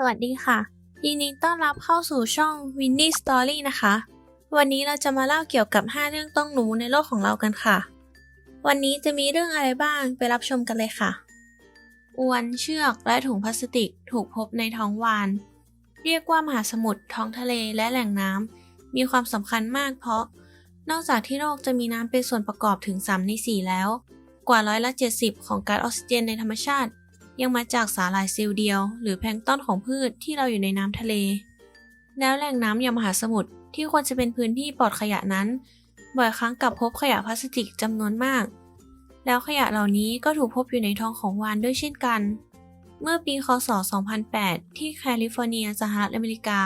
สวัสดีค่ะ ยินดีต้อนรับเข้าสู่ช่อง Winnie Story นะคะ วันนี้เราจะมาเล่าเกี่ยวกับ 5 เรื่องต้องรู้ในโลกของเรากันค่ะ วันนี้จะมีเรื่องอะไรบ้างไปรับชมกันเลยค่ะ อวนเชือกและถุงพลาสติกถูกพบในท้องวาน เรียกว่ามหาสมุทรท้องทะเลและแหล่งน้ำมีความสำคัญมากเพราะ นอกจากที่โลกจะมีน้ำเป็นส่วนประกอบถึง 3 ใน 4 แล้ว กว่าร้อยละ 70 ของก๊าซออกซิเจนในธรรมชาติ ยังมาจากสาหร่ายเซลล์เดียว หรือแพลงต้นของพืชที่เราอยู่ในน้ำทะเล แล้วแหล่งน้ำอย่างมหาสมุทรที่ควรจะเป็นพื้นที่ปลอดขยะนั้น บ่อยครั้งกลับพบขยะพลาสติกจำนวนมาก แล้วขยะเหล่านี้ก็ถูกพบอยู่ในท้องของวานด้วยเช่นกัน เมื่อปี คศ 2008 ที่แคลิฟอร์เนียสหรัฐอเมริกา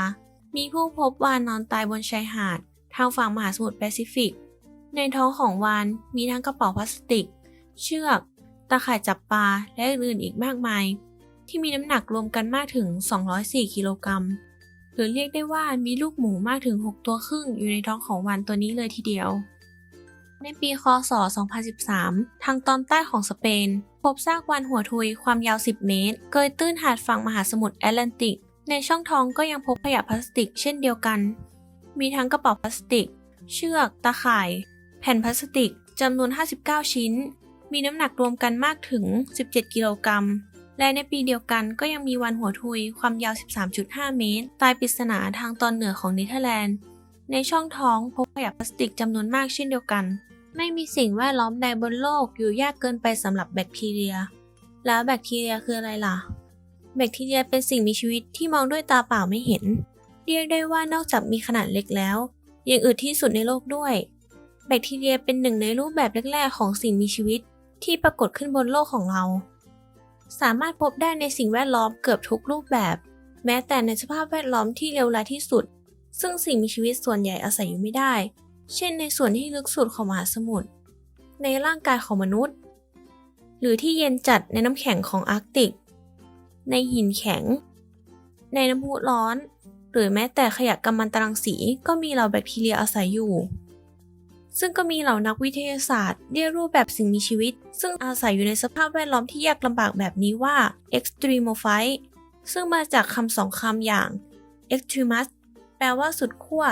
มีผู้พบวานนอนตายบนชายหาด ทางฝั่งมหาสมุทรแปซิฟิก ในท้องของวานมีทั้งกระเป๋าพลาสติก เชือก ตาข่ายจับปลาและอื่นๆอีกมากมาย ที่มีน้ำหนักรวมกันมากถึง 204 กิโลกรัม หรือเรียกได้ว่ามีลูกหมูมากถึง 6 ตัวครึ่งอยู่ในท้องของวานตัวนี้เลยทีเดียว ในปีคศ 2013 ทางตอนใต้ของสเปน พบซากวานหัวทุยความยาว 10 เมตร เกยตื้นหาดฝั่งมหาสมุทรแอตแลนติก ในช่องท้องก็ยังพบขยะพลาสติกเช่นเดียวกัน มีทั้งกระเป๋าพลาสติก เชือก ตาข่าย แผ่นพลาสติกจำนวน 59 ชิ้น มีน้ำหนักรวมกันมากถึง 17 กิโลกรัม และในปีเดียวกันก็ยังมีวันหัวทุยความยาว 13.5 เมตร ตายปริศนาทางตอนเหนือของเนเธอร์แลนด์ ในช่องท้องพบขยะพลาสติกจำนวนมากเช่นเดียวกัน ไม่มีสิ่งแวดล้อมใดบนโลกอยู่ยากเกินไปสำหรับแบคทีเรีย แล้วแบคทีเรียคืออะไรล่ะ แบคทีเรียเป็นสิ่งมีชีวิตที่มองด้วยตาเปล่าไม่เห็น เรียกได้ว่านอกจากมีขนาดเล็กแล้วยังอึดที่สุดในโลกด้วย แบคทีเรียเป็นหนึ่งในรูปแบบแรกๆของสิ่งมีชีวิต ที่ปรากฏขึ้นบนโลกของเรา สามารถพบได้ในสิ่งแวดล้อมเกือบทุกรูปแบบ แม้แต่ในสภาพแวดล้อมที่เลวร้ายที่สุด ซึ่งสิ่งมีชีวิตส่วนใหญ่อาศัยอยู่ไม่ได้ เช่นในส่วนที่ลึกสุดของมหาสมุทรในร่างกายของมนุษย์ หรือที่เย็นจัดในน้ำแข็งของอาร์กติก ในหินแข็ง ในน้ำพุร้อน หรือแม้แต่ขยะกัมมันตรังสีก็มีเหล่าแบคทีเรียอาศัยอยู่ ซึ่งก็มีเหล่านักวิทยาศาสตร์เรียกรูปแบบสิ่งมีชีวิต ซึ่งอาศัยอยู่ในสภาพแวดล้อมที่ยากลำบากแบบนี้ว่า extremophyte ซึ่งมาจากคำสองคำอย่าง extremus แปลว่าสุดขั้ว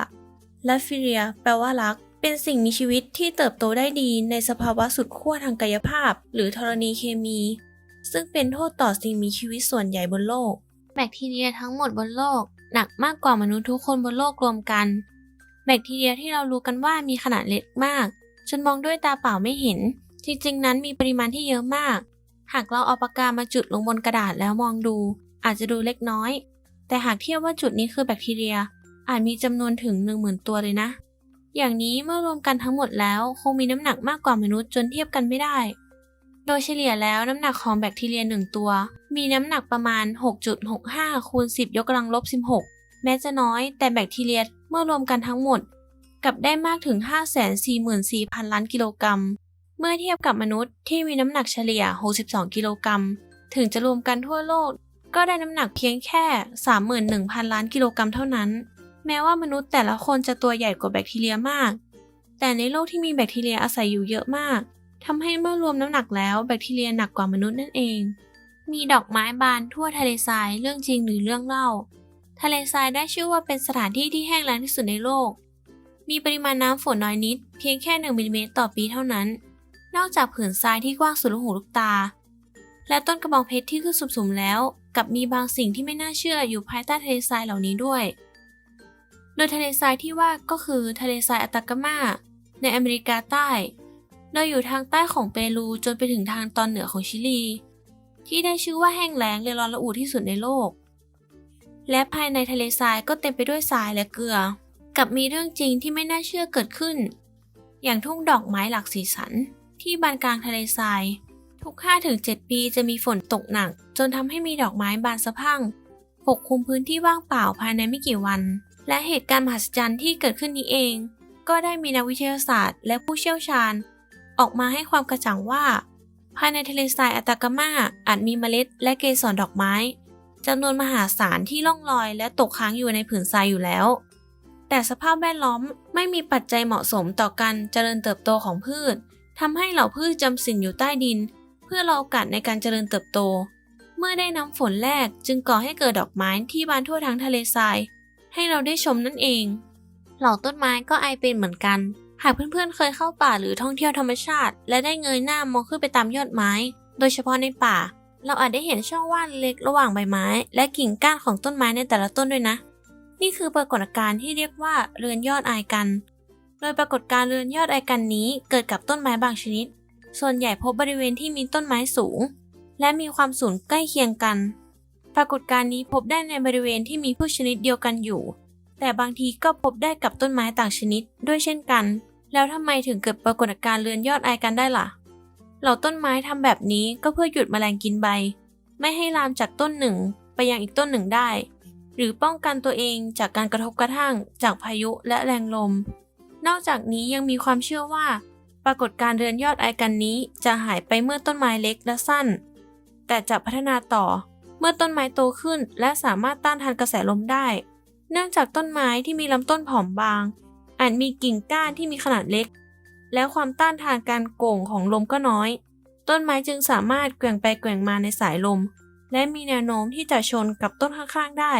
และ philia แปลว่ารัก เป็นสิ่งมีชีวิตที่เติบโตได้ดีในสภาวะสุดขั้วทางกายภาพ หรือธรณีเคมี ซึ่งเป็นโทษต่อสิ่งมีชีวิตส่วนใหญ่บนโลก แบคทีเรียทั้งหมดบนโลกหนักมากกว่ามนุษย์ทุกคนบนโลกรวมกัน บคทีเรียที่เรารู้กันว่ามีขนาดเล็กมากจนมองด้วยตาเปล่าไม่เห็น จริงๆ นั้นมีปริมาณที่เยอะมาก หากเราเอาปากกามาจุดลงบนกระดาษแล้วมองดู อาจจะดูเล็กน้อย แต่หากเทียบว่าจุดนี้คือแบคทีเรีย อาจมีจำนวนถึง 10,000 ตัวเลยนะ อย่างนี้เมื่อรวมกันทั้งหมดแล้วคงมีน้ำหนักมากกว่ามนุษย์จนเทียบกันไม่ได้ โดยเฉลี่ยแล้วน้ำหนักของแบคทีเรีย 1 ตัว มีน้ำหนักประมาณ 6.65คูณ10 ยกกำลังลบ 16 แม้จะน้อย แต่แบคทีเรีย เมื่อรวมกันทั้งหมดกับได้มากถึง 544,000 ล้านกิโลกรัม เมื่อเทียบกับมนุษย์ที่มีน้ำหนักเฉลี่ย 62 กิโลกรัม ถึงจะรวมกันทั่วโลก ก็ได้น้ำหนักเพียงแค่ 31,000 ล้านกิโลกรัมเท่านั้น แม้ว่ามนุษย์แต่ละคนจะตัวใหญ่กว่าแบคทีเรียมาก แต่ในโลกที่มีแบคทีเรียอาศัยอยู่เยอะมาก ทำให้เมื่อรวมน้ำหนักแล้วแบคทีเรียหนักกว่ามนุษย์นั่นเอง มีดอกไม้บานทั่วทะเลทรายเรื่องจริงหรือเรื่องเล่า ทะเลทรายได้ชื่อว่าเป็นสถานที่ที่แห้งแล้งที่สุดในโลก มีปริมาณน้ำฝนน้อยนิด เพียงแค่ 1มิลลิเมตรต่อปีเท่านั้น นอกจากผืนทรายที่กว้างสุดลูกหูลูกตา และต้นกระบองเพชรที่ขึ้นสุมๆแล้ว กับมีบางสิ่งที่ไม่น่าเชื่ออยู่ภายใต้ทะเลทรายเหล่านี้ด้วย โดยทะเลทรายที่ว่าก็คือทะเลทรายอัตากามาในอเมริกาใต้ โดยอยู่ทางใต้ของเปรูจนไปถึงทางตอนเหนือของชิลี ที่ได้ชื่อว่าแห้งแล้งและร้อนระอุที่สุดในโลก และภายในทะเลทรายก็เต็มไปด้วยทรายและเกลือ กับมีเรื่องจริงที่ไม่น่าเชื่อเกิดขึ้น อย่างทุ่งดอกไม้หลากสีสัน ที่บานกลางทะเลทราย ทุก 5-7 ปีจะมีฝนตกหนัก จนทำให้มีดอกไม้บานสะพั่งปกคลุมพื้นที่ว่างเปล่าภายในไม่กี่วัน และเหตุการณ์มหัศจรรย์ที่เกิดขึ้นนี้เอง ก็ได้มีนักวิทยาศาสตร์ และผู้เชี่ยวชาญ ออกมาให้ความกระจ่างว่า ภายในทะเลทรายอัตากามาอาจมีเมล็ดและเกสรดอกไม้ จำนวนมหาศาลที่ล่องลอยและตกค้างอยู่ในผืนทรายอยู่แล้ว แต่สภาพแวดล้อมไม่มีปัจจัยเหมาะสมต่อการเจริญเติบโตของพืชทำให้เหล่าพืชจำสินอยู่ใต้ดิน เพื่อรอโอกาสในการเจริญเติบโต เมื่อได้น้ำฝนแรกจึงก่อให้เกิดดอกไม้ที่บานทั่วทั้งทะเลทราย ให้เราได้ชมนั่นเอง เหล่าต้นไม้ก็ไอเป็นเหมือนกัน หากเพื่อนๆ เคยเข้าป่าหรือท่องเที่ยวธรรมชาติ และได้เงยหน้ามองขึ้นไปตามยอดไม้ โดยเฉพาะในป่า เราอาจได้เห็นช่องว่างเล็กระหว่างใบไม้ และกิ่งก้านของต้นไม้ในแต่ละต้นด้วยนะ นี่คือปรากฏการณ์ที่เรียกว่าเรือนยอดไอกัน โดยปรากฏการณ์เรือนยอดไอกันนี้เกิดกับต้นไม้บางชนิด ส่วนใหญ่พบบริเวณที่มีต้นไม้สูง และมีความสูงใกล้เคียงกัน ปรากฏการณ์นี้พบได้ในบริเวณที่มีพืชชนิดเดียวกันอยู่ แต่บางทีก็พบได้กับต้นไม้ต่างชนิดด้วยเช่นกัน แล้วทำไมถึงเกิดปรากฏการณ์เรือนยอดไอกันได้ล่ะ เหล่าต้นไม้ทำแบบนี้ก็เพื่อหยุดแมลงกินใบ ไม่ให้ลามจากต้นหนึ่งไปยังอีกต้นหนึ่งได้ หรือป้องกันตัวเองจากการกระทบกระทั่งจากพายุและแรงลม นอกจากนี้ยังมีความเชื่อว่า ปรากฏการเรือนยอดไอกันนี้จะหายไปเมื่อต้นไม้เล็กและสั้น แต่จะพัฒนาต่อเมื่อต้นไม้โตขึ้นและสามารถต้านทานกระแสลมได้ เนื่องจากต้นไม้ที่มีลำต้นผอมบางอาจมีกิ่งก้านที่มีขนาดเล็ก แล้วความต้านทานการโก่งของลมก็น้อย ต้นไม้จึงสามารถแกว่งไปแกว่งมาในสายลม และมีแนวโน้มที่จะชนกับต้นข้างๆได้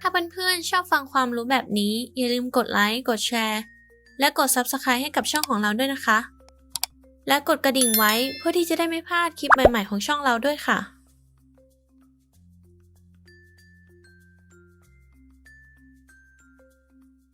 ถ้าเพื่อนๆชอบฟังความรู้แบบนี้ อย่าลืมกดไลค์ กดแชร์ และกด Subscribe ให้กับช่องของเราด้วยนะคะ และกดกระดิ่งไว้เพื่อที่จะได้ไม่พลาดคลิปใหม่ๆของช่องเราด้วยค่ะ